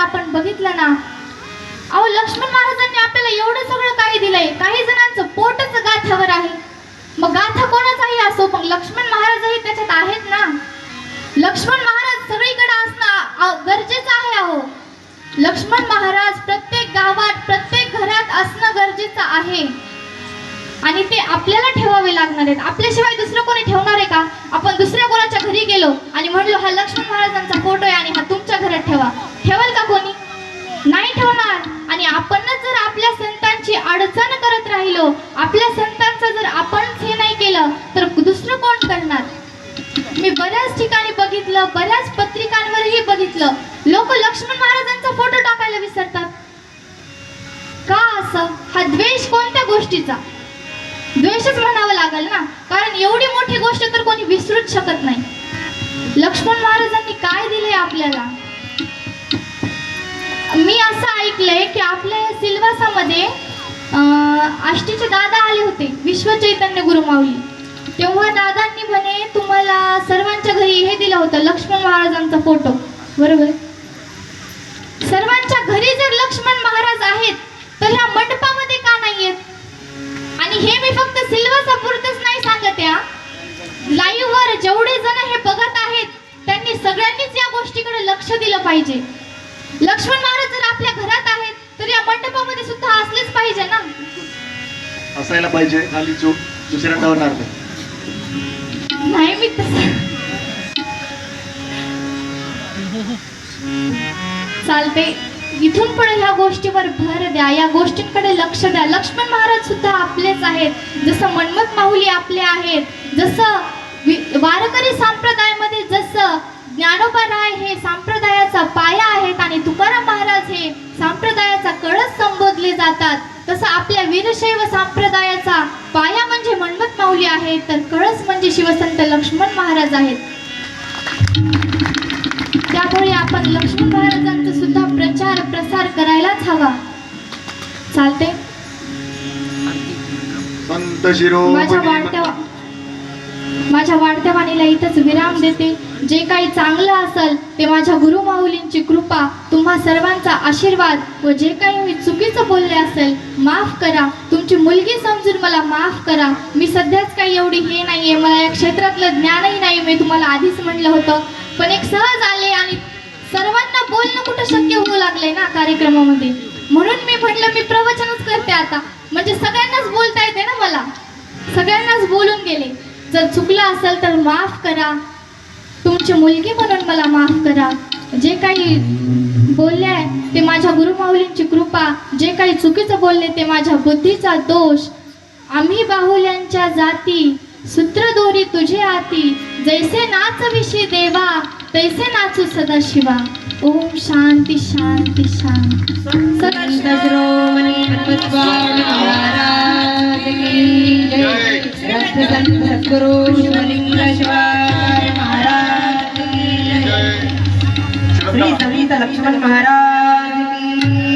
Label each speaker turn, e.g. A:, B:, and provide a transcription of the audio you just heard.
A: आपण बघितलं ना अहो लक्ष्मण महाराजांनी आपल्याला एवढं सगळं काही दिलंय. काही जणांचं पोटच गाथावर आहे. मग गाथा कोणाचाही असो? पण लक्ष्मण महाराजही त्याच्यात आहेत ना. लक्ष्मण महाराज सगळीकडे असणं गरजेचं आहे अहो. लक्ष्मण महाराज प्रत्येक गावात प्रत्येक घरात असणं गरजेचं आहे. आणि ते आपल्याला ठेवावे लागणार आहेत. आपल्याशिवाय दुसरं कोणी ठेवणार आहे का? आपण दुसऱ्या कोणाच्या घरी गेलो आणि म्हणलो हा लक्ष्मण महाराजांचा फोटो आहे आणि हा तुमच्या घरात ठेवा. ठेवाल का कोणी? नाही ठेवणार. आणि आपणच जर आपल्या संतांची अडचण करत राहिलो आपल्या संतांचं जर आपणच हे नाही केलं तर दुसरं कोण करणार? मी बऱ्याच ठिकाणी बघितलं बऱ्याच पत्रिकांवरही बघितलं. लोक लक्ष्मण महाराजांचा फोटो टाकायला विसरतात. का असं? हा द्वेष कोणत्या गोष्टीचा? द्वेषच म्हणावं लागेल ना? कारण एवढी मोठी गोष्ट तर कोणी विसरूच शकत नाही. लक्ष्मण महाराजांनी काय दिले आपल्याला? मी असं ऐकलंय की आपल्या या सिल्वासामध्ये आष्टीचे दादा आले होते विश्व चैतन्य गुरुमाऊली तेव्हा दादांनी म्हणे तुम्हाला सर्वांच्या घरी हे दिलं होतं लक्ष्मण महाराजांचा फोटो. बरोबर सर्वांच्या घरी जर लक्ष्मण महाराज आहेत तर ह्या मंडपामध्ये का नाही आहेत आणि हे मी फक्त सिल्वासापुरतच नाही सांगत या लाईव्ह वर जेवढे जण हे बघत आहेत त्यांनी सगळ्यांनीच या गोष्टीकडे लक्ष दिलं पाहिजे. लक्ष्मण महाराज जर आपल्या घरात आहेत तर या मंडपामध्ये सुद्धा असलेच पाहिजे ना?
B: असायला पाहिजे खाली चूक दुसऱ्यांदा होणार नाही.
A: नाही मी तसं. चालते इथून पुढे ह्या गोष्टीवर भर द्या. या गोष्टींकडे लक्ष द्या. लक्ष्मण महाराज सुद्धा आपलेच आहेत. जसं मन्मथ माऊली आपले आहेत जसं वारकरी संप्रदायामध्ये जसं ज्ञानोबा राय हे संप्रदायाचा पाया आहेत आणि तुकाराम महाराज हे संप्रदायाचा कळस संबोधले जातात. तसं आपल्या वीरशैव संप्रदायाचा पाया म्हणजे मन्मथ माऊली आहे तर कळस म्हणजे शिवसंत लक्ष्मण महाराज आहेत. त्यामुळे आपण लक्ष्मण महाराजांचा सुद्धा प्रचार प्रसार करायलाच हवा. चालते माझ्या वाढत्या माझ्या वाढत्या वाणीला इथंच विराम देते. जे काही चांगलं असेल ते माझ्या गुरुमाऊलींची कृपा तुम्हा सर्वांचा आशीर्वाद व जे काही मी चुकीचं बोलले असेल माफ करा. तुमची मुलगी समजून मला माफ करा. मी सध्याच काही एवढी हे नाही आहे मला या क्षेत्रातलं ज्ञानही नाही मी तुम्हाला आधीच म्हटलं होतं. पण एक सहज आले आणि सर्वांना बोलणं कुठं शक्य होऊ लागलंय ना कार्यक्रमामध्ये? म्हणून मी म्हटलं मी प्रवचनच करते आता. म्हणजे सगळ्यांनाच बोलता येते ना मला. सगळ्यांनाच बोलून गेले. जर चुकलं असेल तर माफ करा. तुमची मुलगी म्हणून मला माफ करा. जे काही बोलले आहे ते माझ्या गुरुमाऊलींची कृपा. जे काही चुकीचं बोलले ते माझ्या बुद्धीचा दोष. आम्ही बाहुल्यांच्या जाती सूत्रदोरी तुझे आती. जैसे नाच विशी देवा तैसे नाचू सदा शिवा. ओम शांती शांती शांती.
C: सद्गुरु लक्ष्मण महाराज.